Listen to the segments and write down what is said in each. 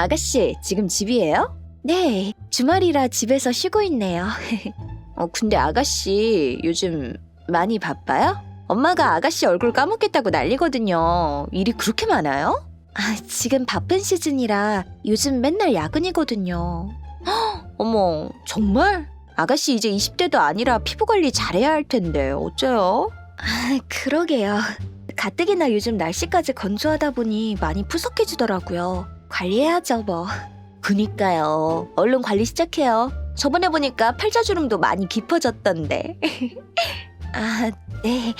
아가씨, 지금 집이에요? 네, 주말이라 집에서 쉬고 있네요. 어, 근데 아가씨, 요즘 많이 바빠요? 엄마가 아가씨 얼굴 까먹겠다고 난리거든요. 일이 그렇게 많아요? 아, 지금 바쁜 시즌이라 요즘 맨날 야근이거든요. 헉, 어머, 정말? 아가씨 이제 20대도 아니라 피부 관리 잘해야 할 텐데 어째요? 아, 그러게요. 가뜩이나 요즘 날씨까지 건조하다 보니 많이 푸석해지더라고요. 관리해야죠, 뭐. 그니까요. 얼른 관리 시작해요. 저번에 보니까 팔자주름도 많이 깊어졌던데. 아, 네.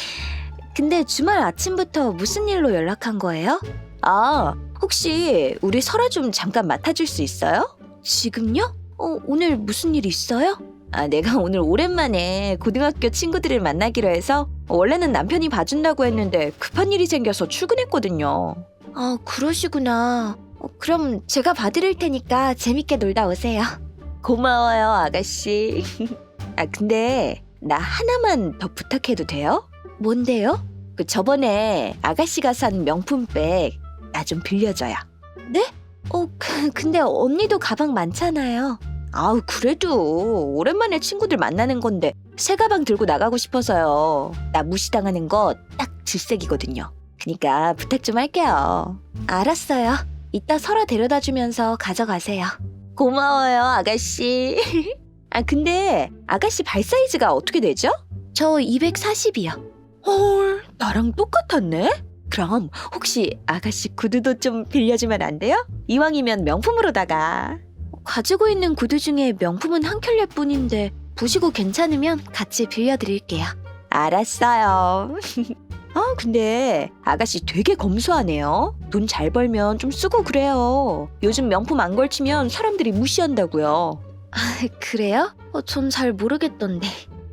근데 주말 아침부터 무슨 일로 연락한 거예요? 아, 혹시 우리 설아 좀 잠깐 맡아줄 수 있어요? 지금요? 어, 오늘 무슨 일 있어요? 아, 내가 오늘 오랜만에 고등학교 친구들을 만나기로 해서 원래는 남편이 봐준다고 했는데 급한 일이 생겨서 출근했거든요. 아, 그러시구나. 어, 그럼 제가 봐드릴 테니까 재밌게 놀다 오세요. 고마워요, 아가씨. 아, 근데 나 하나만 더 부탁해도 돼요? 뭔데요? 그 저번에 아가씨가 산 명품백 나 좀 빌려줘요. 네? 어, 그, 근데 언니도 가방 많잖아요. 아우, 그래도 오랜만에 친구들 만나는 건데 새 가방 들고 나가고 싶어서요. 나 무시당하는 거 딱 질색이거든요. 그니까 부탁 좀 할게요. 알았어요. 이따 설아 데려다 주면서 가져가세요. 고마워요, 아가씨. 아, 근데 아가씨 발 사이즈가 어떻게 되죠? 저 240이요. 헐, 나랑 똑같았네? 그럼 혹시 아가씨 구두도 좀 빌려주면 안 돼요? 이왕이면 명품으로다가. 가지고 있는 구두 중에 명품은 한 켤레 뿐인데 보시고 괜찮으면 같이 빌려드릴게요. 알았어요. 아, 근데 아가씨 되게 검소하네요. 돈 잘 벌면 좀 쓰고 그래요. 요즘 명품 안 걸치면 사람들이 무시한다고요. 아, 그래요? 어, 전 잘 모르겠던데.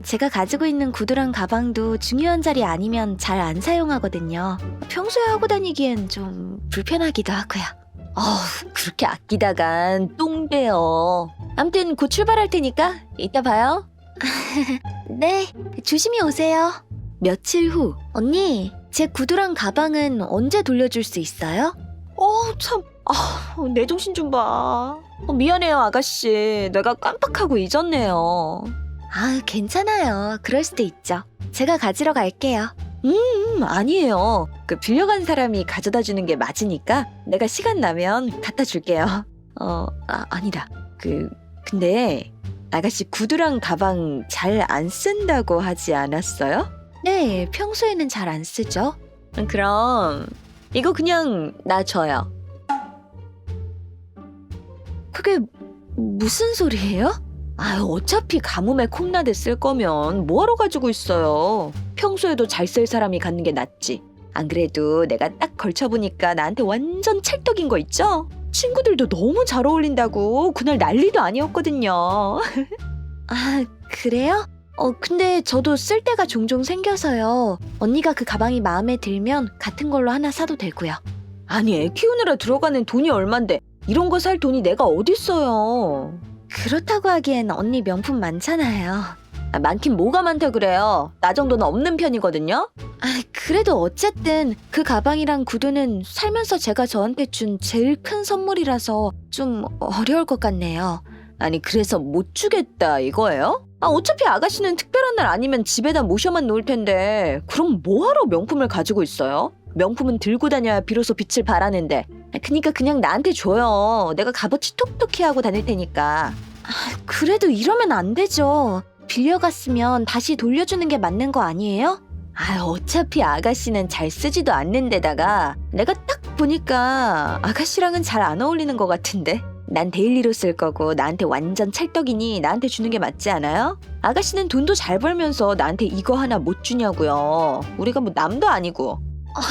제가 가지고 있는 구두랑 가방도 중요한 자리 아니면 잘 안 사용하거든요. 평소에 하고 다니기엔 좀 불편하기도 하고요. 어우, 그렇게 아끼다간 똥 돼요. 암튼 곧 출발할 테니까 이따 봐요. 네, 조심히 오세요. 며칠 후, 언니, 제 구두랑 가방은 언제 돌려줄 수 있어요? 어, 참, 아, 내 정신 좀 봐. 어, 미안해요, 아가씨. 내가 깜빡하고 잊었네요. 아, 괜찮아요. 그럴 수도 있죠. 제가 가지러 갈게요. 음, 아니에요. 그 빌려간 사람이 가져다 주는 게 맞으니까 내가 시간 나면 갖다 줄게요. 어, 아, 아니다. 그, 근데 아가씨 구두랑 가방 잘 안 쓴다고 하지 않았어요? 네, 평소에는 잘 안 쓰죠. 그럼 이거 그냥 나 줘요. 그게 무슨 소리예요? 아, 어차피 가뭄에 콩나대 쓸 거면 뭐하러 가지고 있어요. 평소에도 잘 쓸 사람이 갖는 게 낫지. 안 그래도 내가 딱 걸쳐보니까 나한테 완전 찰떡인 거 있죠? 친구들도 너무 잘 어울린다고 그날 난리도 아니었거든요. 아, 그래요? 어, 근데 저도 쓸 때가 종종 생겨서요. 언니가 그 가방이 마음에 들면 같은 걸로 하나 사도 되고요. 아니, 애 키우느라 들어가는 돈이 얼만데 이런 거 살 돈이 내가 어딨어요. 그렇다고 하기엔 언니 명품 많잖아요. 아, 많긴 뭐가 많다 그래요. 나 정도는 없는 편이거든요. 아, 그래도 어쨌든 그 가방이랑 구두는 살면서 제가 저한테 준 제일 큰 선물이라서 좀 어려울 것 같네요. 아니, 그래서 못 주겠다 이거예요? 아, 어차피 아가씨는 특별한 날 아니면 집에다 모셔만 놓을 텐데 그럼 뭐하러 명품을 가지고 있어요? 명품은 들고 다녀야 비로소 빛을 발하는데 아, 그니까 그냥 나한테 줘요. 내가 값어치 톡톡히 하고 다닐 테니까. 아, 그래도 이러면 안 되죠. 빌려갔으면 다시 돌려주는 게 맞는 거 아니에요? 아, 어차피 아가씨는 잘 쓰지도 않는 데다가 내가 딱 보니까 아가씨랑은 잘 안 어울리는 것 같은데. 난 데일리로 쓸 거고 나한테 완전 찰떡이니 나한테 주는 게 맞지 않아요? 아가씨는 돈도 잘 벌면서 나한테 이거 하나 못 주냐고요. 우리가 뭐 남도 아니고.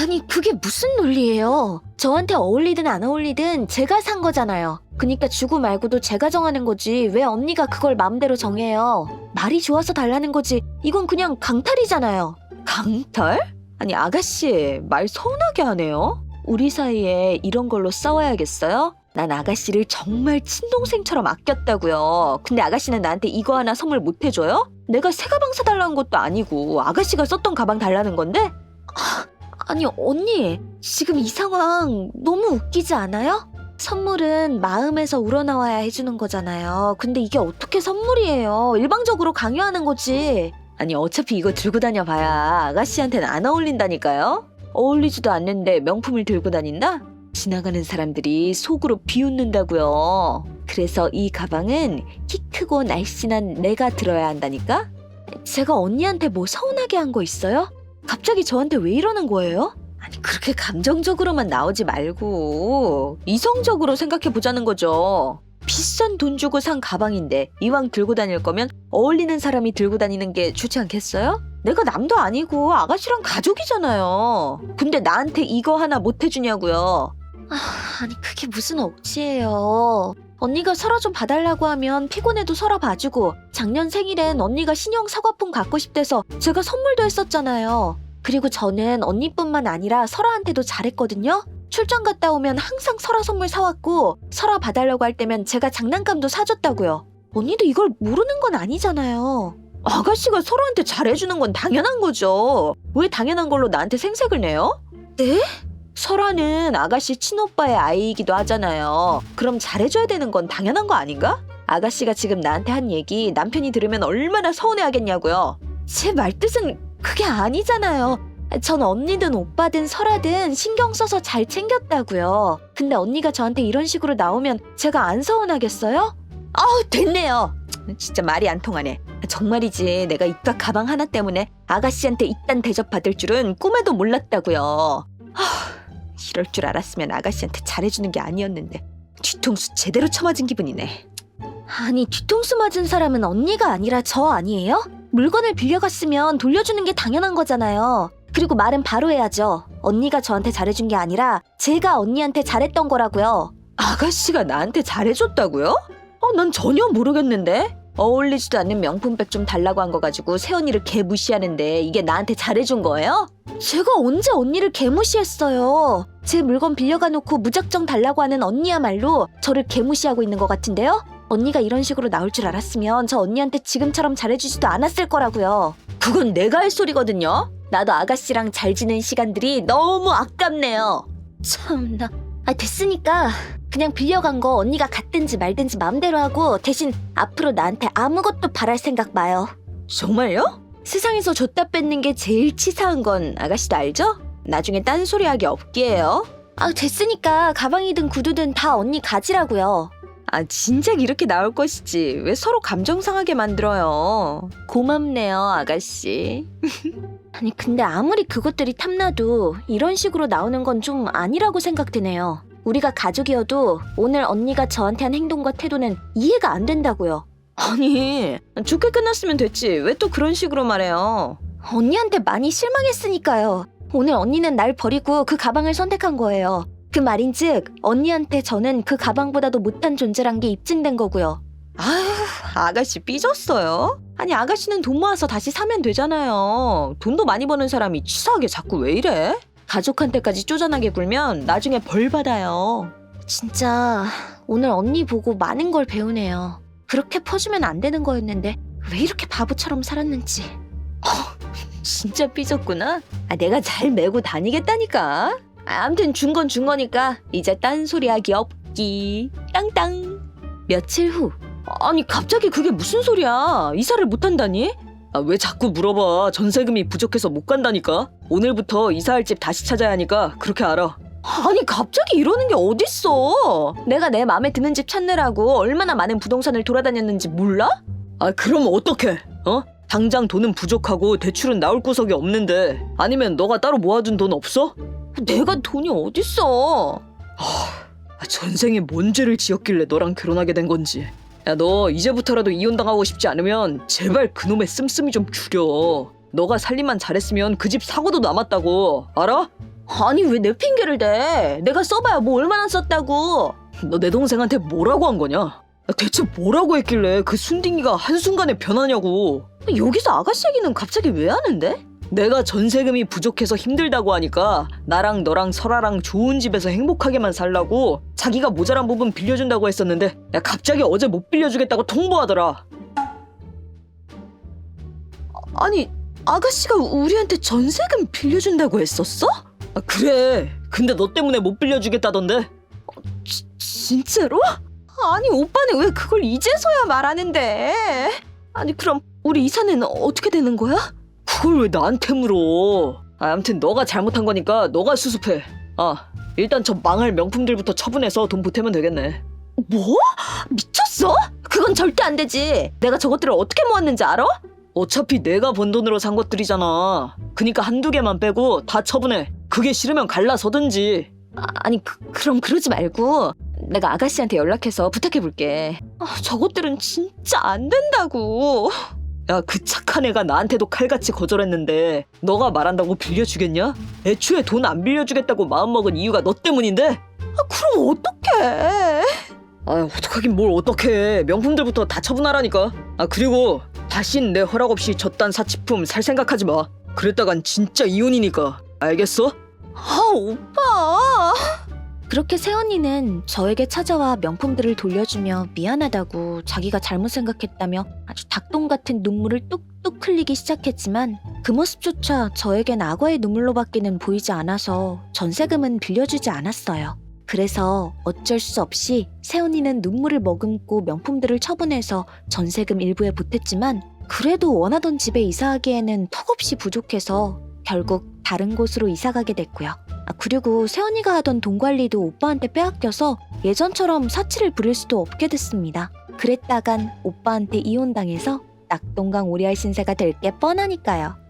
아니 그게 무슨 논리예요? 저한테 어울리든 안 어울리든 제가 산 거잖아요. 그니까 주고 말고도 제가 정하는 거지 왜 언니가 그걸 마음대로 정해요? 말이 좋아서 달라는 거지 이건 그냥 강탈이잖아요. 강탈? 아니 아가씨 말 서운하게 하네요. 우리 사이에 이런 걸로 싸워야겠어요? 난 아가씨를 정말 친동생처럼 아꼈다고요. 근데 아가씨는 나한테 이거 하나 선물 못 해줘요? 내가 새 가방 사달라는 것도 아니고 아가씨가 썼던 가방 달라는 건데? 아, 아니 언니 지금 이 상황 너무 웃기지 않아요? 선물은 마음에서 우러나와야 해주는 거잖아요. 근데 이게 어떻게 선물이에요? 일방적으로 강요하는 거지. 아니 어차피 이거 들고 다녀봐야 아가씨한테는 안 어울린다니까요. 어울리지도 않는데 명품을 들고 다닌다? 지나가는 사람들이 속으로 비웃는다고요. 그래서 이 가방은 키 크고 날씬한 내가 들어야 한다니까? 제가 언니한테 뭐 서운하게 한 거 있어요? 갑자기 저한테 왜 이러는 거예요? 아니 그렇게 감정적으로만 나오지 말고 이성적으로 생각해 보자는 거죠. 비싼 돈 주고 산 가방인데 이왕 들고 다닐 거면 어울리는 사람이 들고 다니는 게 좋지 않겠어요? 내가 남도 아니고 아가씨랑 가족이잖아요. 근데 나한테 이거 하나 못 해주냐고요. 아, 아니 그게 무슨 억지예요. 언니가 설아 좀 봐달라고 하면 피곤해도 설아 봐주고 작년 생일엔 언니가 신형 사과품 갖고 싶대서 제가 선물도 했었잖아요. 그리고 저는 언니뿐만 아니라 설아한테도 잘했거든요. 출장 갔다 오면 항상 설아 선물 사왔고 설아 봐달라고 할 때면 제가 장난감도 사줬다고요. 언니도 이걸 모르는 건 아니잖아요. 아가씨가 설아한테 잘해주는 건 당연한 거죠. 왜 당연한 걸로 나한테 생색을 내요? 네? 설아는 아가씨 친오빠의 아이이기도 하잖아요. 그럼 잘해줘야 되는 건 당연한 거 아닌가? 아가씨가 지금 나한테 한 얘기 남편이 들으면 얼마나 서운해하겠냐고요. 제 말뜻은 그게 아니잖아요. 전 언니든 오빠든 설아든 신경 써서 잘 챙겼다고요. 근데 언니가 저한테 이런 식으로 나오면 제가 안 서운하겠어요? 아우 됐네요. 진짜 말이 안 통하네. 정말이지 내가 이깟 가방 하나 때문에 아가씨한테 이딴 대접 받을 줄은 꿈에도 몰랐다고요. 하, 이럴 줄 알았으면 아가씨한테 잘해주는 게 아니었는데 뒤통수 제대로 쳐맞은 기분이네. 아니 뒤통수 맞은 사람은 언니가 아니라 저 아니에요? 물건을 빌려갔으면 돌려주는 게 당연한 거잖아요. 그리고 말은 바로 해야죠. 언니가 저한테 잘해준 게 아니라 제가 언니한테 잘했던 거라고요. 아가씨가 나한테 잘해줬다고요? 어, 난 전혀 모르겠는데. 어울리지도 않는 명품백 좀 달라고 한 거 가지고 새언니를 개무시하는데 이게 나한테 잘해준 거예요? 제가 언제 언니를 개무시했어요? 제 물건 빌려가 놓고 무작정 달라고 하는 언니야말로 저를 개무시하고 있는 것 같은데요? 언니가 이런 식으로 나올 줄 알았으면 저 언니한테 지금처럼 잘해주지도 않았을 거라고요. 그건 내가 할 소리거든요. 나도 아가씨랑 잘 지낸 시간들이 너무 아깝네요. 참나. 아 됐으니까 그냥 빌려간 거 언니가 갖든지 말든지 마음대로 하고 대신 앞으로 나한테 아무것도 바랄 생각 마요. 정말요? 세상에서 줬다 뺏는 게 제일 치사한 건 아가씨도 알죠? 나중에 딴소리하기 없기에요. 아 됐으니까 가방이든 구두든 다 언니 가지라고요. 아 진작 이렇게 나올 것이지 왜 서로 감정 상하게 만들어요. 고맙네요 아가씨. 아니 근데 아무리 그것들이 탐나도 이런 식으로 나오는 건 좀 아니라고 생각되네요. 우리가 가족이어도 오늘 언니가 저한테 한 행동과 태도는 이해가 안 된다고요. 아니 좋게 끝났으면 됐지 왜 또 그런 식으로 말해요. 언니한테 많이 실망했으니까요. 오늘 언니는 날 버리고 그 가방을 선택한 거예요. 그 말인즉 언니한테 저는 그 가방보다도 못한 존재란 게 입증된 거고요. 아휴 아가씨 삐졌어요? 아니 아가씨는 돈 모아서 다시 사면 되잖아요. 돈도 많이 버는 사람이 치사하게 자꾸 왜 이래? 가족한테까지 쪼잔하게 굴면 나중에 벌 받아요. 진짜 오늘 언니 보고 많은 걸 배우네요. 그렇게 퍼주면 안 되는 거였는데 왜 이렇게 바보처럼 살았는지. 어, 진짜 삐졌구나. 아, 내가 잘 메고 다니겠다니까. 아, 암튼 준 건 준 거니까 이제 딴소리 하기 없기. 땅땅. 며칠 후. 아니 갑자기 그게 무슨 소리야? 이사를 못 한다니? 아, 왜 자꾸 물어봐? 전세금이 부족해서 못 간다니까. 오늘부터 이사할 집 다시 찾아야 하니까 그렇게 알아. 아니 갑자기 이러는 게 어딨어? 내가 내 마음에 드는 집 찾느라고 얼마나 많은 부동산을 돌아다녔는지 몰라? 아 그럼 어떡해? 어? 당장 돈은 부족하고 대출은 나올 구석이 없는데 아니면 너가 따로 모아둔 돈 없어? 내가 돈이 어딨어? 아, 전생에 뭔 죄를 지었길래 너랑 결혼하게 된 건지. 야, 너 이제부터라도 이혼당하고 싶지 않으면 제발 그놈의 씀씀이 좀 줄여. 너가 살림만 잘했으면 그 집 사고도 남았다고. 알아? 아니 왜 내 핑계를 대? 내가 써봐야 뭐 얼마나 썼다고. 너 내 동생한테 뭐라고 한 거냐? 아, 대체 뭐라고 했길래 그 순딩이가 한순간에 변하냐고. 여기서 아가씨 얘기는 갑자기 왜 하는데? 내가 전세금이 부족해서 힘들다고 하니까 나랑 너랑 설아랑 좋은 집에서 행복하게만 살라고 자기가 모자란 부분 빌려준다고 했었는데 야 갑자기 어제 못 빌려주겠다고 통보하더라. 아니 아가씨가 우리한테 전세금 빌려준다고 했었어? 아, 그래. 근데 너 때문에 못 빌려주겠다던데. 지, 진짜로? 아니 오빠는 왜 그걸 이제서야 말하는데? 아니 그럼 우리 이사는 어떻게 되는 거야? 그걸 왜 나한테 물어? 아, 아무튼 너가 잘못한 거니까 너가 수습해. 아, 일단 저 망할 명품들부터 처분해서 돈 보태면 되겠네. 뭐? 미쳤어? 그건 절대 안 되지. 내가 저것들을 어떻게 모았는지 알아? 어차피 내가 번 돈으로 산 것들이잖아. 그니까 한두 개만 빼고 다 처분해. 그게 싫으면 갈라서든지. 아, 아니 그, 그럼 그러지 말고 내가 아가씨한테 연락해서 부탁해 볼게. 아, 저것들은 진짜 안 된다고. 야, 그 착한 애가 나한테도 칼같이 거절했는데 너가 말한다고 빌려주겠냐? 애초에 돈 안 빌려주겠다고 마음먹은 이유가 너 때문인데? 아, 그럼 어떡해? 아, 어떡하긴 뭘 어떡해. 명품들부터 다 처분하라니까. 아, 그리고 다신 내 허락 없이 저딴 사치품 살 생각하지 마. 그랬다간 진짜 이혼이니까. 알겠어? 아 오빠. 그렇게 새언니는 저에게 찾아와 명품들을 돌려주며 미안하다고 자기가 잘못 생각했다며 아주 닭똥 같은 눈물을 뚝뚝 흘리기 시작했지만 그 모습조차 저에겐 악어의 눈물로밖에는 보이지 않아서 전세금은 빌려주지 않았어요. 그래서 어쩔 수 없이 새언니는 눈물을 머금고 명품들을 처분해서 전세금 일부에 보탰지만 그래도 원하던 집에 이사하기에는 턱없이 부족해서 결국 다른 곳으로 이사가게 됐고요. 아, 그리고 세연이가 하던 돈 관리도 오빠한테 빼앗겨서 예전처럼 사치를 부릴 수도 없게 됐습니다. 그랬다간 오빠한테 이혼당해서 낙동강 오리알 신세가 될 게 뻔하니까요.